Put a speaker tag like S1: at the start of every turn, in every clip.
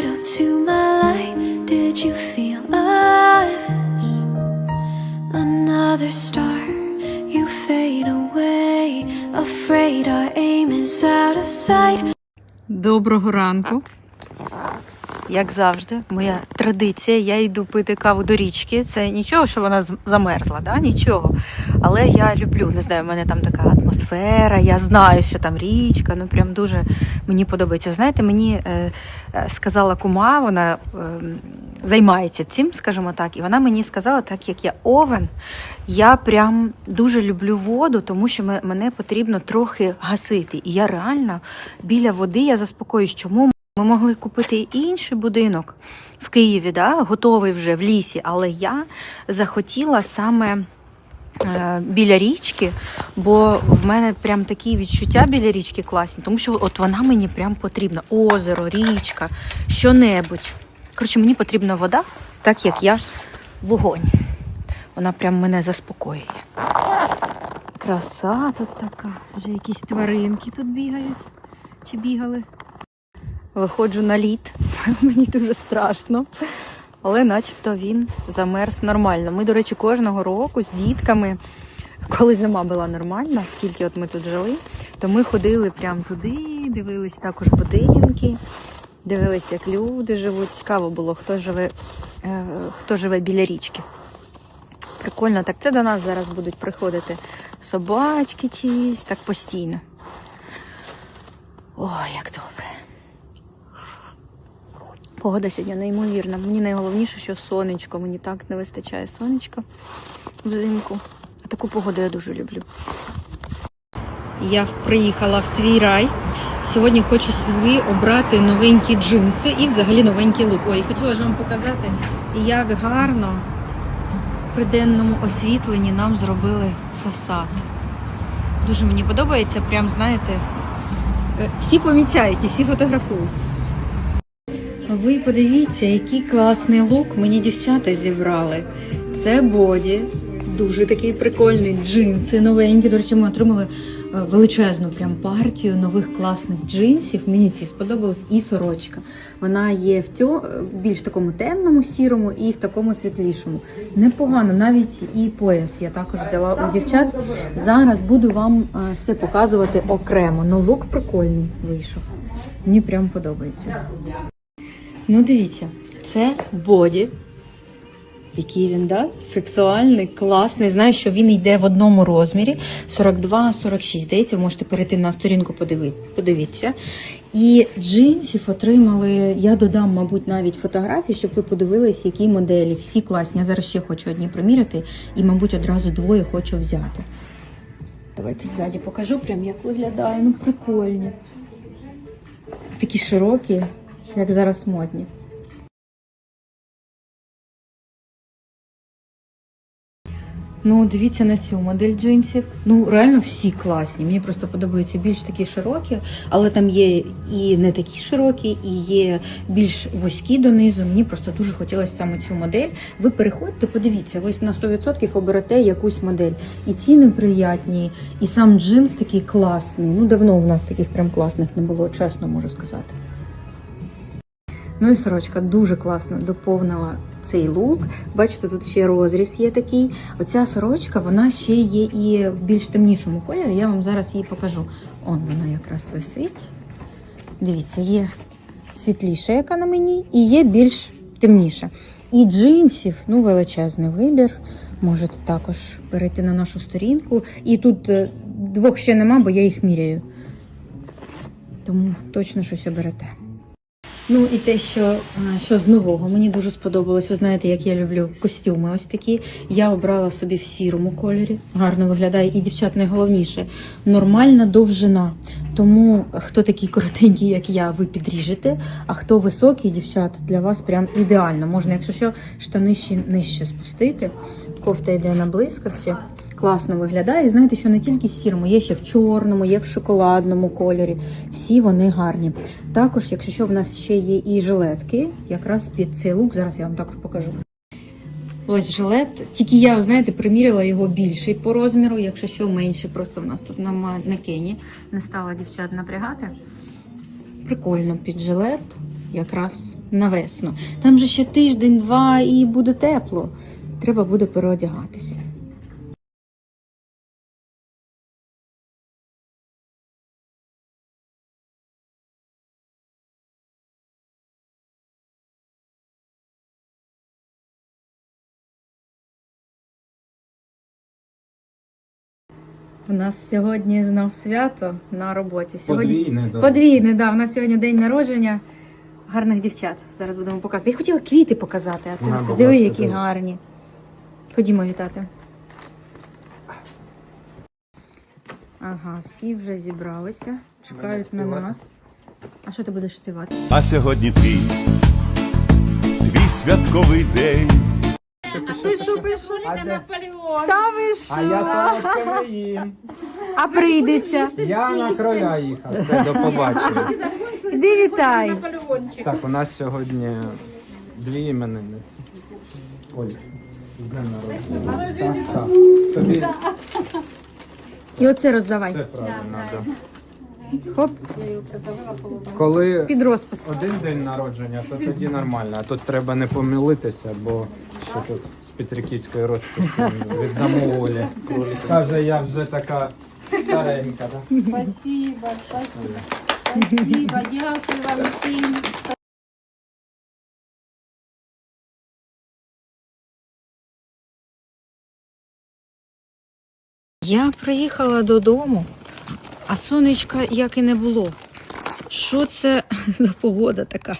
S1: shadow to my light. Did you feel us? Another star, you fade away. Afraid our aim is out of sight.
S2: Доброго ранку. Як завжди, моя традиція, я йду пити каву до річки. Це нічого, що вона замерзла, да? нічого. Але я люблю, не знаю, в мене там така атмосфера, я знаю, що там річка, ну прям дуже мені подобається. Знаєте, мені е, е, сказала кума, вона е, займається цим, скажімо так, і вона мені сказала, так як я овен, я прям дуже люблю воду, тому що мене потрібно трохи гасити. І я реально біля води я заспокоюсь, чому ми могли купити інший будинок в Києві, да, готовий вже в лісі, але я захотіла саме е, біля річки, бо в мене прям такі відчуття біля річки класні, тому що от вона мені прям потрібна. Озеро, річка, що-небудь. Коротше, мені потрібна вода, так як я вогонь. Вона прям мене заспокоює. Краса тут така. Вже якісь тваринки тут бігають. Чи бігали? Виходжу на лід, мені дуже страшно. Але начебто він замерз нормально. Ми, до речі, кожного року з дітками, коли зима була нормальна, скільки от ми тут жили, то ми ходили прямо туди, дивились також будинки, дивились, як люди живуть. Цікаво було, хто живе, е, хто живе біля річки. Прикольно, так це до нас зараз будуть приходити собачки чиїсь, так постійно. Ой, як добре. Погода сьогодні неймовірна. Мені найголовніше, що сонечко. Мені так не вистачає сонечка взимку. А таку погоду я дуже люблю. Я приїхала в свій рай. Сьогодні хочу собі обрати новенькі джинси і взагалі новенький лук. Ой, хотіла ж вам показати, як гарно при денному освітленні нам зробили фасад. Дуже мені подобається, прям знаєте, е, всі помічають і всі фотографують. Ви подивіться, який класний лук мені дівчата зібрали. Це боді, дуже такий прикольний джинси новенькі. До речі, ми отримали е, величезну прям партію нових класних джинсів. Мені ці сподобалось і сорочка. Вона є в тьо, більш такому темному сірому і в такому світлішому. Непогано, навіть і пояс я також взяла у дівчат. Зараз буду вам е, все показувати окремо. Ну лук прикольний вийшов. Мені прям подобається. Ну, дивіться, це боді. Який він, да? Сексуальний, класний. Знаю, що він йде в одному розмірі 42-46. Здається, ви можете перейти на сторінку, подивіться. І джинсів отримали. Я додам, мабуть, навіть фотографії, щоб ви подивились, які моделі. Всі класні. Я зараз ще хочу одні приміряти, і, мабуть, одразу двоє хочу взяти. Давайте ззаді покажу, прям як виглядає. Ну, прикольні. Такі широкі, як зараз модні. Ну, дивіться на цю модель джинсів. Ну, реально всі класні. Мені просто подобаються більш такі широкі, але там є і не такі широкі, і є більш вузькі донизу. Мені просто дуже хотілося саме цю модель. Ви переходьте, подивіться, ви на 100% оберете якусь модель. І ціни приятні, і сам джинс такий класний. Ну, давно у нас таких прям класних не було, чесно можу сказати. Ну і сорочка дуже класно доповнила цей лук. Бачите, тут ще розріз є такий. Оця сорочка, вона ще є і в більш темнішому кольорі. Я вам зараз її покажу. Он вона якраз висить. Дивіться, є світліша, яка на мені, і є більш темніша. І джинсів, ну, величезний вибір. Можете також перейти на нашу сторінку. І тут е, двох ще нема, бо я їх міряю. Тому точно щось оберете. Ну і те, що, е, що з нового мені дуже сподобалось. Ви знаєте, як я люблю костюми. Ось такі. Я обрала собі в сірому кольорі. Гарно виглядає. І дівчат найголовніше нормальна довжина. Тому хто такий коротенький, як я, ви підріжете. А хто високий, дівчат, для вас прям ідеально. Можна, якщо що, штани ще нижче спустити. Кофта йде на блискавці. Класно виглядає. І знаєте, що не тільки в сірому, є ще в чорному, є в шоколадному кольорі. Всі вони гарні. Також, якщо що, в нас ще є і жилетки, якраз під цей лук. Зараз я вам також покажу. Ось жилет. Тільки я, знаєте, приміряла його більший по розміру, якщо що менше, просто в нас тут на манекені не стала дівчат напрягати. Прикольно під жилет, якраз на весну. Там же ще тиждень-два і буде тепло. Треба буде переодягатися. У нас сьогодні знов свято на роботі. Сьогодні...
S3: Подвійне, до
S2: Подвійне, да. У нас сьогодні день народження гарних дівчат. Зараз будемо показувати. Я хотіла квіти показати, а ти
S3: Ага,
S2: оце
S3: будь
S2: диви, які
S3: дивись.
S2: гарні. Ходімо вітати. Ага, всі вже зібралися, чекають на
S3: співати?
S2: нас. А що ти будеш співати?
S4: А сьогодні твій, твій святковий день.
S2: Пишу, пишу.
S3: А, де?
S2: Та ви що?
S3: а я солодке не їм.
S2: А прийдеться.
S3: Я на кроля їхав. Все, до побачення.
S2: Іди вітай.
S3: Так, у нас сьогодні дві іменинниці. Оль, з днем народження. Так, так. Тобі
S2: І оце роздавай.
S3: все правильно. Да.
S2: Хоп,
S3: Коли
S2: під розпис.
S3: один день народження, то тоді нормально. А тут треба не помилитися, бо ще тут з Петриківської розписі віддамо Олі. Каже, я вже така старенька?
S5: Спасибо, спасибо. Спасибо, дякую вам всім.
S2: Я приїхала додому, а сонечка як і не було. Що це за погода така?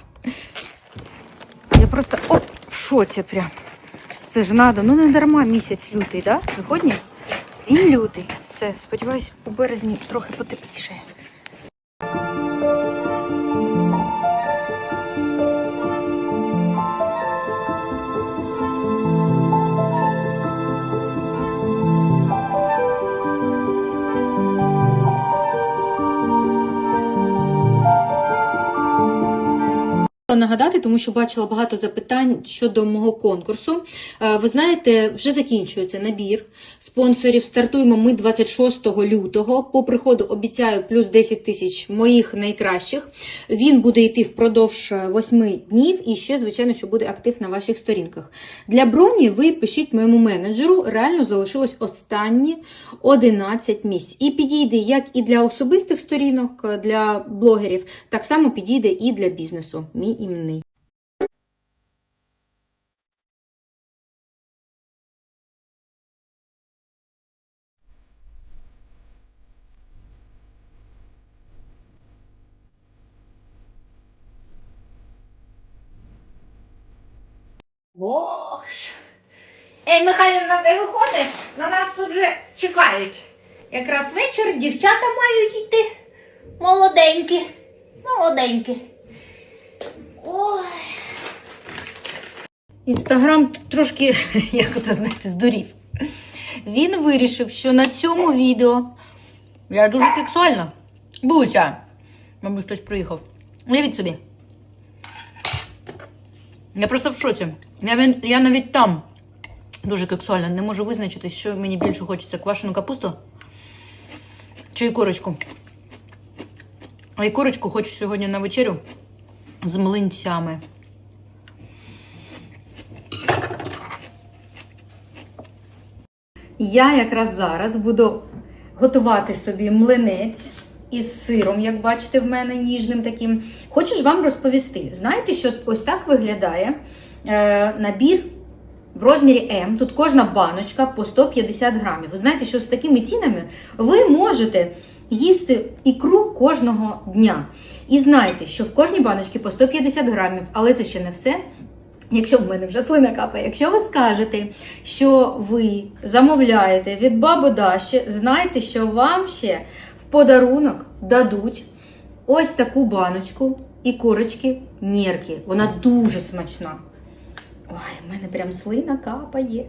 S2: Я просто оп, в шоці прям. Це ж надо. Ну не дарма місяць лютий, да? Сьогодні він лютий. Все, сподіваюсь, у березні трохи потепліше. Нагадати, тому що бачила багато запитань щодо мого конкурсу. Е, Ви знаєте, вже закінчується набір спонсорів. Стартуємо ми 26 лютого. По приходу обіцяю плюс 10 тисяч моїх найкращих. Він буде йти впродовж 8 днів і ще, звичайно, що буде актив на ваших сторінках. Для броні ви пишіть моєму менеджеру. Реально залишилось останні 11 місць. І підійде як і для особистих сторінок, е, для блогерів, так само підійде і для бізнесу. Мій іменний.
S6: Боже. Ей, Михайлівна, ти виходиш? На нас тут вже чекають. Якраз вечір дівчата мають йти. Молоденькі. Молоденькі.
S2: Інстаграм трошки, як це знаєте, здурів. Він вирішив, що на цьому відео я дуже сексуальна. Буся. Мабуть, хтось приїхав. Уявіть собі. Я просто в шоці. Я, я навіть там дуже сексуальна. Не можу визначитись, що мені більше хочеться квашену капусту чи ікорочку. А ікорочку хочу сьогодні на вечерю з млинцями. Я якраз зараз буду готувати собі млинець із сиром, як бачите, в мене ніжним таким. Хочу ж вам розповісти. Знаєте, що ось так виглядає е, набір в розмірі М. Тут кожна баночка по 150 грамів. Ви знаєте, що з такими цінами ви можете їсти ікру кожного дня. І знайте, що в кожній баночці по 150 грамів, але це ще не все. Якщо в мене вже слина капає, якщо ви скажете, що ви замовляєте від баби Даші, знайте, що вам ще в подарунок дадуть ось таку баночку і курочки нірки. Вона дуже смачна. Ой, в мене прям слина капає.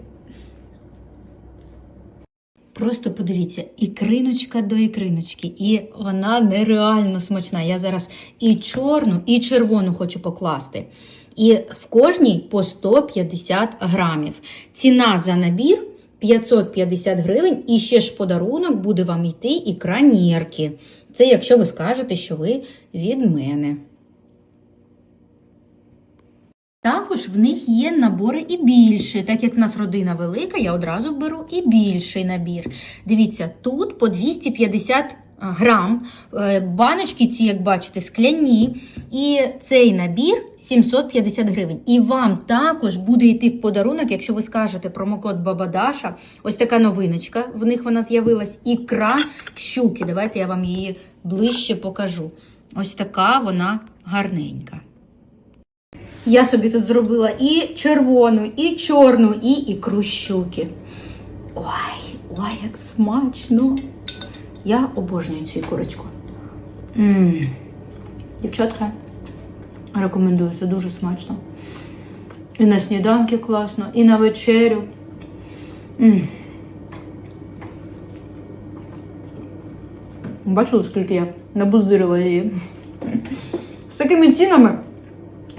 S2: Просто подивіться, ікриночка до ікриночки, і вона нереально смачна. Я зараз і чорну, і червону хочу покласти. І в кожній по 150 грамів. Ціна за набір 550 гривень, і ще ж подарунок буде вам йти ікра нірки. Це якщо ви скажете, що ви від мене. Також в них є набори і більше. Так як в нас родина велика, я одразу беру і більший набір. Дивіться, тут по 250 грам. Е, Баночки ці, як бачите, скляні. І цей набір 750 гривень. І вам також буде йти в подарунок, якщо ви скажете промокод Бабадаша. Ось така новиночка. В них вона з'явилась. Ікра щуки. Давайте я вам її ближче покажу. Ось така вона гарненька. Я собі тут зробила і червону, і чорну, і ікру щуки. Ой, ой, як смачно! Я обожнюю цю курочку. Ммм. Дівчатка, рекомендую, це дуже смачно. І на сніданки класно, і на вечерю. М. Бачили, скільки я набуздирила її? З такими цінами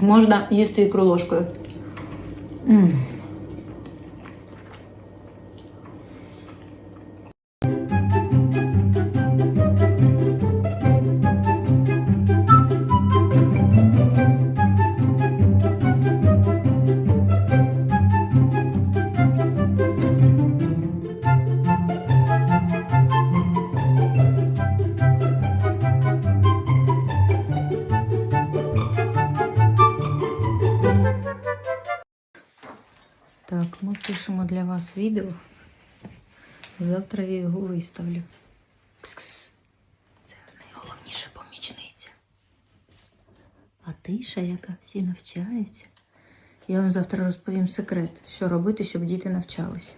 S2: можна їсти ікру ложкою. М. Так, ми пишемо для вас відео. Завтра я його виставлю. Кс-кс. Це найголовніша помічниця. А тиша, яка всі навчаються. Я вам завтра розповім секрет, що робити, щоб діти навчалися.